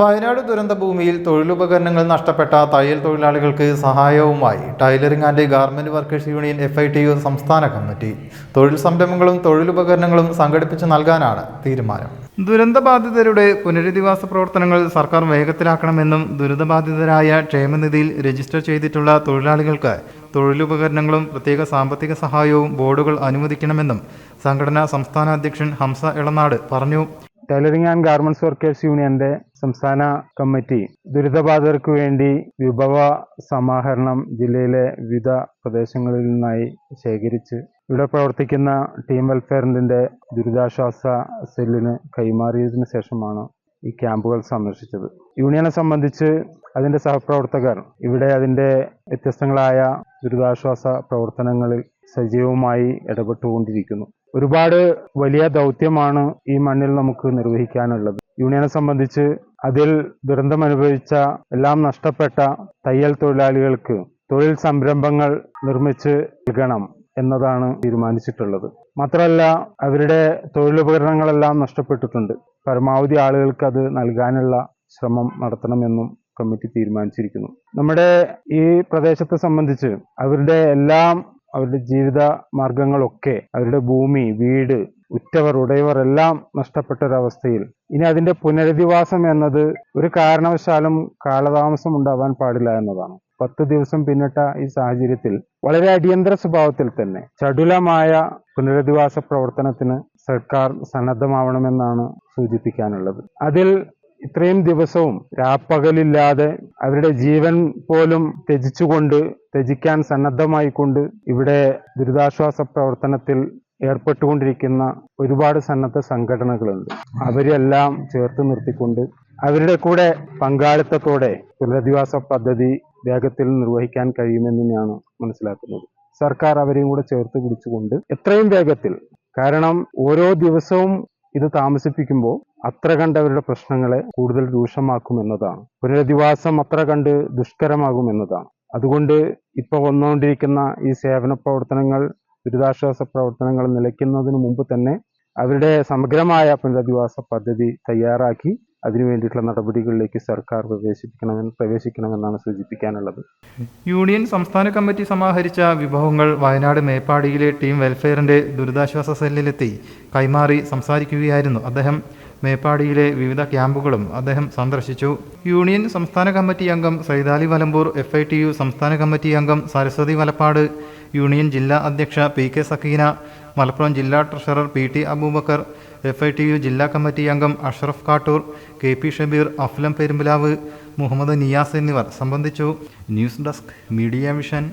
വയനാട് ദുരന്ത ഭൂമിയിൽ തൊഴിലുപകരണങ്ങൾ നഷ്ടപ്പെട്ട തയ്യൽ തൊഴിലാളികൾക്ക് സഹായവുമായി tailoring and garment workers union F I T U സംസ്ഥാന കമ്മിറ്റി. തൊഴിൽ സംരംഭങ്ങളും തൊഴിലുപകരണങ്ങളും സംഘടിപ്പിച്ച് നൽകാനാണ് തീരുമാനം. ദുരന്തബാധിതരുടെ പുനരധിവാസ പ്രവർത്തനങ്ങൾ സർക്കാർ വേഗത്തിലാക്കണമെന്നും ദുരിതബാധിതരായ ക്ഷേമനിധിയിൽ രജിസ്റ്റർ ചെയ്തിട്ടുള്ള തൊഴിലാളികൾക്ക് തൊഴിലുപകരണങ്ങളും പ്രത്യേക സാമ്പത്തിക സഹായവും ബോർഡുകൾ അനുവദിക്കണമെന്നും സംഘടനാ സംസ്ഥാന അധ്യക്ഷൻ ഹംസ ഇളനാട് പറഞ്ഞു. ടൈലറിംഗ് ആൻഡ് ഗാർമെന്റ്സ് വർക്കേഴ്സ് യൂണിയന്റെ സംസ്ഥാന കമ്മിറ്റി ദുരിതബാധിതർക്ക് വേണ്ടി വിഭവ സമാഹരണം ജില്ലയിലെ വിവിധ പ്രദേശങ്ങളിൽ നിന്നായി ശേഖരിച്ച് ഇവിടെ പ്രവർത്തിക്കുന്ന ടീം വെൽഫെയറിന്റെ ദുരിതാശ്വാസ സെല്ലിന് കൈമാറിയതിനു ശേഷമാണ് ഈ ക്യാമ്പുകൾ സന്ദർശിച്ചത്. യൂണിയനെ സംബന്ധിച്ച് അതിന്റെ സഹപ്രവർത്തകർ ഇവിടെ അതിന്റെ വ്യത്യസ്തങ്ങളായ ദുരിതാശ്വാസ പ്രവർത്തനങ്ങളിൽ സജീവമായി ഇടപെട്ടുകൊണ്ടിരിക്കുന്നു. ഒരുപാട് വലിയ ദൗത്യമാണ് ഈ മണ്ണിൽ നമുക്ക് നിർവഹിക്കാനുള്ളത്. യൂണിയനെ സംബന്ധിച്ച് അതിൽ ദുരന്തം അനുഭവിച്ച എല്ലാം നഷ്ടപ്പെട്ട തയ്യൽ തൊഴിലാളികൾക്ക് തൊഴിൽ സംരംഭങ്ങൾ നിർമ്മിച്ച് നൽകണം എന്നതാണ് തീരുമാനിച്ചിട്ടുള്ളത്. മാത്രമല്ല അവരുടെ തൊഴിലുപകരണങ്ങളെല്ലാം നഷ്ടപ്പെട്ടിട്ടുണ്ട്. പരമാവധി ആളുകൾക്ക് അത് നൽകാനുള്ള ശ്രമം നടത്തണമെന്നും കമ്മിറ്റി തീരുമാനിച്ചിരിക്കുന്നു. നമ്മുടെ ഈ പ്രദേശത്തെ സംബന്ധിച്ച് അവരുടെ എല്ലാം അവരുടെ ജീവിത മാർഗങ്ങളൊക്കെ അവരുടെ ഭൂമി വീട് ഉറ്റവർ ഉടയവർ എല്ലാം നഷ്ടപ്പെട്ട ഒരവസ്ഥയിൽ ഇനി അതിന്റെ പുനരധിവാസം എന്നത് ഒരു കാരണവശാലും കാലതാമസം ഉണ്ടാവാൻ പാടില്ല എന്നതാണ്. പത്ത് ദിവസം പിന്നിട്ട ഈ സാഹചര്യത്തിൽ വളരെ അടിയന്തര സ്വഭാവത്തിൽ തന്നെ ചടുലമായ പുനരധിവാസ പ്രവർത്തനത്തിന് സർക്കാർ സന്നദ്ധമാവണമെന്നാണ് സൂചിപ്പിക്കാനുള്ളത്. അതിൽ ഇത്രയും ദിവസവും രാപ്പകലില്ലാതെ അവരുടെ ജീവൻ പോലും ത്യജിച്ചുകൊണ്ട് ത്യജിക്കാൻ സന്നദ്ധമായിക്കൊണ്ട് ഇവിടെ ദുരിതാശ്വാസ പ്രവർത്തനത്തിൽ ഏർപ്പെട്ടുകൊണ്ടിരിക്കുന്ന ഒരുപാട് സന്നദ്ധ സംഘടനകളുണ്ട്. അവരെല്ലാം ചേർത്ത് നിർത്തിക്കൊണ്ട് അവരുടെ കൂടെ പങ്കാളിത്തത്തോടെ പുനരധിവാസ പദ്ധതി വേഗത്തിൽ നിർവഹിക്കാൻ കഴിയുമെന്ന് തന്നെയാണ് മനസ്സിലാക്കുന്നത്. സർക്കാർ അവരെയും കൂടെ ചേർത്ത് പിടിച്ചുകൊണ്ട് എത്രയും വേഗത്തിൽ കാരണം ഓരോ ദിവസവും ഇത് താമസിപ്പിക്കുമ്പോൾ അത്ര കണ്ട് അവരുടെ പ്രശ്നങ്ങളെ കൂടുതൽ രൂക്ഷമാക്കുമെന്നതാണ്. പുനരധിവാസം അത്ര കണ്ട് ദുഷ്കരമാകുമെന്നതാണ്. അതുകൊണ്ട് ഇപ്പോൾ വന്നുകൊണ്ടിരിക്കുന്ന ഈ സേവന പ്രവർത്തനങ്ങൾ ദുരിതാശ്വാസ പ്രവർത്തനങ്ങൾ നിലയ്ക്കുന്നതിന് മുമ്പ് തന്നെ അവരുടെ സമഗ്രമായ പുനരധിവാസ പദ്ധതി തയ്യാറാക്കി അതിനു വേണ്ടിയിട്ടുള്ള നടപടികളിലേക്ക് സർക്കാർ പ്രവേശിപ്പിക്കണമെന്ന് പ്രവേശിക്കണമെന്നാണ് സൂചിപ്പിക്കാനുള്ളത്. യൂണിയൻ സംസ്ഥാന കമ്മിറ്റി സമാഹരിച്ച വിഭവങ്ങൾ വയനാട് മേപ്പാടിയിലെ ടീം വെൽഫെയറിന്റെ ദുരിതാശ്വാസ സെല്ലിലെത്തി കൈമാറി സംസാരിക്കുകയായിരുന്നു അദ്ദേഹം. മേപ്പാടിയിലെ വിവിധ ക്യാമ്പുകളും അദ്ദേഹം സന്ദർശിച്ചു. യൂണിയൻ സംസ്ഥാന കമ്മിറ്റി അംഗം Saithali Valambur F I T U സംസ്ഥാന കമ്മിറ്റി അംഗം സരസ്വതി വലപ്പാട് യൂണിയൻ ജില്ലാ അധ്യക്ഷ പി കെ സക്കീന മലപ്പുറം ജില്ലാ treasurer P T Aboobacker F I T U ജില്ലാ കമ്മിറ്റി അംഗം അഷ്റഫ് കാട്ടൂർ കെ പി ഷബീർ അഫ്ലം പെരുമ്പലാവ് മുഹമ്മദ് നിയാസ് എന്നിവർ സംബന്ധിച്ചു. News desk media mission.